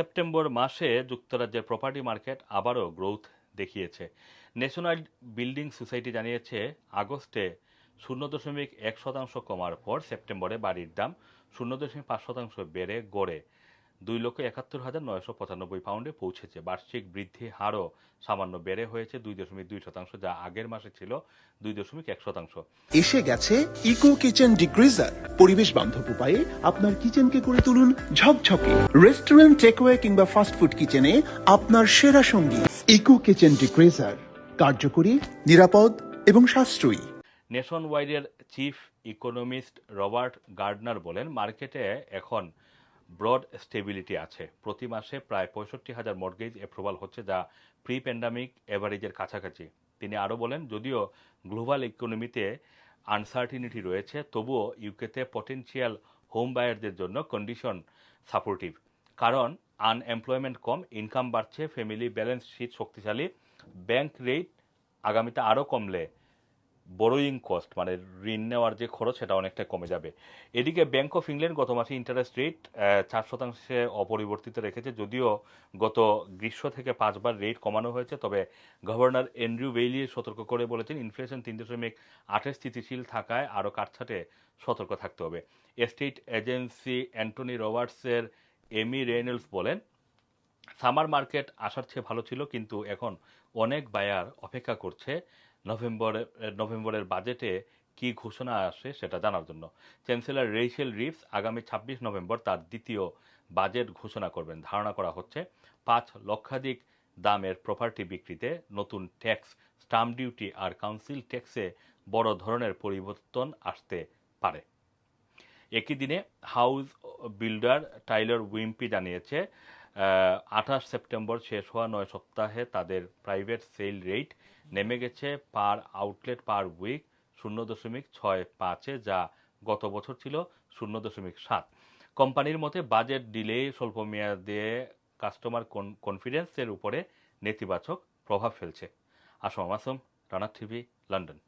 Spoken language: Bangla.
সেপ্টেম্বর মাসে যুক্তরাজ্যের প্রপার্টি মার্কেট আবারও গ্রোথ দেখিয়েছে। ন্যাশনাল বিল্ডিং সোসাইটি জানিয়েছে, আগস্টে শূন্য দশমিক এক শতাংশ কমার পর সেপ্টেম্বরে বাড়ির দাম শূন্য দশমিক পাঁচ শতাংশ বেড়ে গড়ে। দুই লক্ষ একাত্তর হাজার নয়শো পঁচানব্বই পাউন্ডে পৌঁছেছে। বার্ষিক বৃদ্ধি হারও সামান্য বেড়ে হয়েছে দুই দশমিক দুই শতাংশ যা আগের মাসে ছিল দুই দশমিক এক শতাংশ। এসে গেছে ইকো কিচেন ডিগ্রিজার। পরিবেশ বান্ধব উপায়ে আপনার কিচেনকে করে তুলুন ঝকঝকে। রেস্টুরেন্ট টেকওয়ে কিংবা ফাস্টফুড কিচেনে আপনার সেরা সঙ্গী ইকো কিচেন ডিগ্রিজার। কার্যকরী নিরাপদ এবং সাশ্রয়ী। নেশন ওয়াইডের চিফ ইকোনমিস্ট রবার্ট গার্ডনার বলেন মার্কেটে এখন ব্রড স্টেবিলিটি আছে। প্রতি মাসে প্রায় পঁয়ষট্টি হাজার মর্গেজ অ্যাপ্রুভাল হচ্ছে যা প্রি প্যান্ডামিক অ্যাভারেজের কাছাকাছি। তিনি আরও বলেন, যদিও গ্লোবাল ইকোনমিতে আনসার্টিনিটি রয়েছে, তবুও ইউকেতে পটেনশিয়াল হোম বায়ারদের জন্য কন্ডিশন সাপোর্টিভ কারণ আনএমপ্লয়মেন্ট কম ইনকাম বাড়ছে ফ্যামিলি ব্যালেন্স শিট শক্তিশালী ব্যাংক রেট আগামীতে আরও কমলে। বড়োয়িং কস্ট মানে ঋণ নেওয়ার যে খরচ, সেটা অনেকটা কমে যাবে। এদিকে ব্যাংক অফ ইংল্যান্ড গত মাসে ইন্টারেস্ট রেট চার শতাংশে অপরিবর্তিত রেখেছে, যদিও গত গ্রীষ্ম থেকে পাঁচবার রেট কমানো হয়েছে, তবে গভর্নর এন্ড্রিউ বেইলি সতর্ক করে বলেছেন ইনফ্লেশন তিন দশমিক আটে স্থিতিশীল থাকায় আরও কাটছাটে সতর্ক থাকতে হবে। এস্টেট এজেন্সি অ্যান্টনি রবার্টসের এমি রেনল্স বলেন সামার মার্কেট আসার চেয়ে ভালো ছিল, কিন্তু এখন অনেক বায়ার অপেক্ষা করছে নভেম্বরে, নভেম্বরের বাজেটে কি ঘোষণা আসে সেটা জানার জন্য। চ্যান্সেলর রেইচেল রিভস আগামী ছাব্বিশ নভেম্বর তার দ্বিতীয় বাজেট ঘোষণা করবেন। ধারণা করা হচ্ছে, পাঁচ লক্ষাধিক দামের প্রপার্টি বিক্রিতে নতুন ট্যাক্স, স্টাম্প ডিউটি আর কাউন্সিল ট্যাক্সে বড় ধরনের পরিবর্তন আসতে পারে। একই দিনে হাউস বিল্ডার টাইলার উইম্পি জানিয়েছে আঠাশ সেপ্টেম্বর শেষ হওয়া নয় সপ্তাহে তাদের প্রাইভেট সেল রেট নেমে গেছে পার আউটলেট পার উইক শূন্য দশমিক ছয় পাঁচে, যা গত বছর ছিল শূন্য দশমিক সাত। কোম্পানির মতে বাজেট ডিলে স্বল্প মেয়াদে কাস্টমার কনফিডেন্সের উপরে নেতিবাচক প্রভাব ফেলছে। Assam Masum Rana TV, London.